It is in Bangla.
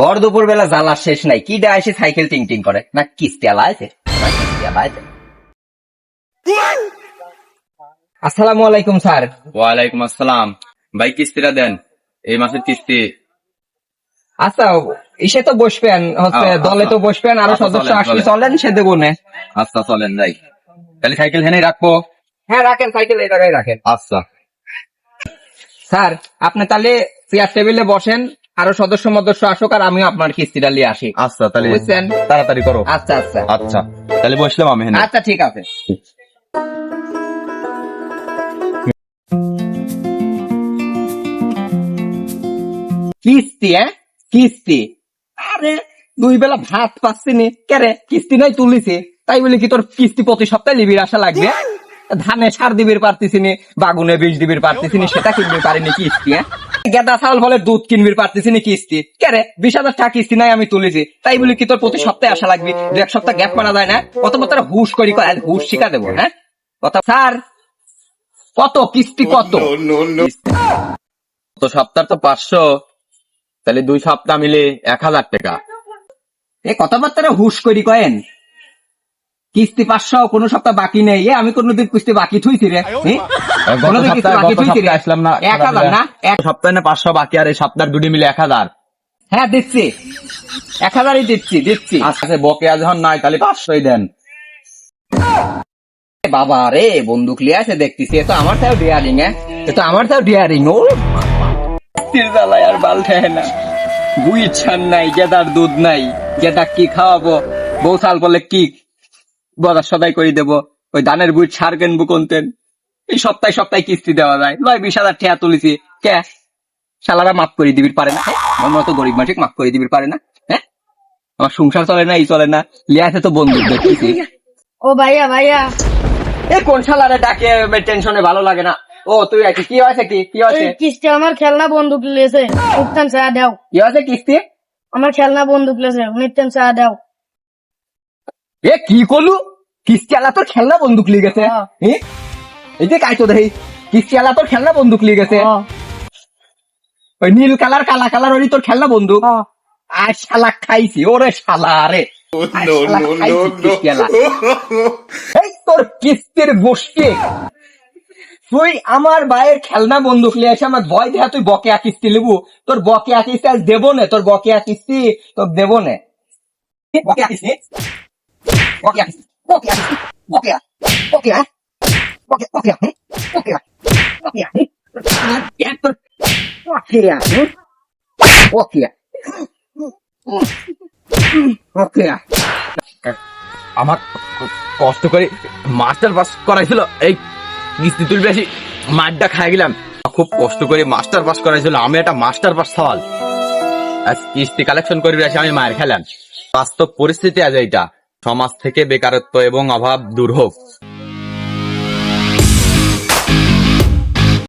ভর দুপুর বেলা জ্বালার শেষ নাই। কি ডা এসে সাইকেল টিং টিং করে? না কিস্তি আলা আছে না কিস্তি আলা আছে আসসালামু আলাইকুম স্যার। ওয়ালাইকুম আসসালাম। ভাই কিস্তিটা দেন। এই মাসের কিস্তি। আচ্ছা এসে তো বসবেন হচ্ছে আচ্ছা, দলে তো বসবেন আরও আচ্ছা, সদস্য আসলে চলেন। সে দেবো না আচ্ছা চলেন যাই। তাহলে সাইকেল হেনেই রাখব? হ্যাঁ রাখেন সাইকেল এই জায়গায় রাখেন। আচ্ছা। স্যার আপনি তাহলে চেয়ার টেবিলে বসেন আরও সদস্য মদস্য আসুক আর আমিও আপনার কিস্তিটা নিয়ে আসি। আচ্ছা তাহলে বুঝছেন? তাড়াতাড়ি করো। আচ্ছা আচ্ছা। আচ্ছা তাহলে বসলাম আমি আচ্ছা ঠিক আছে। কিস্তি হ্যাঁ? কিস্তি। আরে দুই বেলা ভাত পাচ্ছি নি। কেরে কিস্তি নাই তুলিছে। তাই বলে কি তোর কিস্তি প্রতি সপ্তাহে লিবির আসা লাগবে? ধানে সার দিবির পারতেছি নি বাগুনে বীজ দিবির পারতেছি নি সেটা কিনবি পারিনি কিস্তি হ্যাঁ? গেদা চাউল ফলে দুধ কিনবির পারতেছি নি কিস্তি। কেরে বিশ হাজার টাকা কিস্তি নাই আমি তুলেছি। তাই বলে কি তোর প্রতি সপ্তাহে আসা লাগবে? দু এক সপ্তাহ গ্যাপ মারা যায় না? কত বছর হুশ করি হুশ শিখা দেবো হ্যাঁ? কথা স্যার কত? কিস্তি কত? তো সপ্তাহ তো পাঁচশো তাহলে দুই সপ্তাহ মিলে এক হাজার টাকা। এ কথাবার্তা হুশ করি কয়েন। কিস্তি পাঁচশো কোনো সপ্তাহ বাকি নেই। এ আমি কোনোদিন কিস্তি বাকি থুইছি রে আসলাম না এক হাজার না? এক সপ্তাহে না পাঁচশো বাকি আর এই সপ্তাহ দুটি মিলে এক হাজার। হ্যাঁ দিচ্ছি। এক হাজারই দিচ্ছি দিচ্ছি। আচ্ছা বকেয়া যখন নাই তাহলে পাঁচশোই দেন। বাবা রে বন্দুক লিয়ে আছে দেখতেছি এ তো আমার তাও ডিয়ারিং হ্যাঁ এ তো আমার তাও ডিয়ারিং ও। আর বাল ঠেহে না। ছান নাই গেদার দুধ নাই গেদা কি খাওয়াবো? বউ সাল বলে কি? বদার সদাই করে দেবো। ওই ধানের বুই ছাড় কেনবো কোনতেন? এই সপ্তাহে সপ্তাহে কিস্তি দেওয়া যায়। লয় বিশ হাজার ঠেয়া তুলেছি। কে? শালারা মাফ করে দিবির পারে না হ্যাঁ? আমার গরিব মাসিক মাফ করে দিবির পারে না হ্যাঁ? আমার সংসার চলে না এই চলে না। লিয়াছে তো বন্দুক দেখতেছি ও ভাইয়া ভাইয়া। এ কোন শালারে ডাকে টেনশনে ভালো লাগে না? ও তুই আছিস কি হয়েছে কি? কি এই কিস্তি আমার খেলনা বন্দুক লেছে উঠতেন চা দাও। কি হয়েছে কিস্তি? আমার খেলনা বন্দুক লেছে উঠতেন চা দাও। এ কি করলু? কিস্তি আলা তোর খেলনা বন্দুক গেছে হ্যাঁ। এই যে কাইতো দেখি কিস্তি আলা তোর খেলনা বন্দুক লিয়ে গেছে ওই নীল কালার কালা কালার ওরই তোর খেলনা বন্দুক? আর শালা খাইছি ওরে শালা রে। এই তোর কিস্তির গোষ্ঠী। তুই আমার ভাইয়ের খেলনা বন্দুক লিয়ে এসে আমার ভয় দেখা তুই বকেয়া কিস্তি লিবু। তোর বকেয়া কিস্তি আজ দেবো না? তোর বকেয়া কিস্তি তোর দেবো না? বকেয়া কিস্তি বকেয়া কিস্তি বকেয়া। কিস্তি বকেয়া। বকেয়া। আমার কষ্ট করে মাস্টার পাস করাইছিল, এই কিস্তি তুলবে মারটা খাই গেলাম। খুব কষ্ট করে মাস্টার পাস করাইছিল, আমি একটা মাস্টার পাস সওয়াল। আজ কিস্তি কালেকশন করবে আসি আমি মায়ের খেলাম। বাস্তব পরিস্থিতি আজ এইটা। সমাজ থেকে বেকারত্ব এবং অভাব দূর হোক।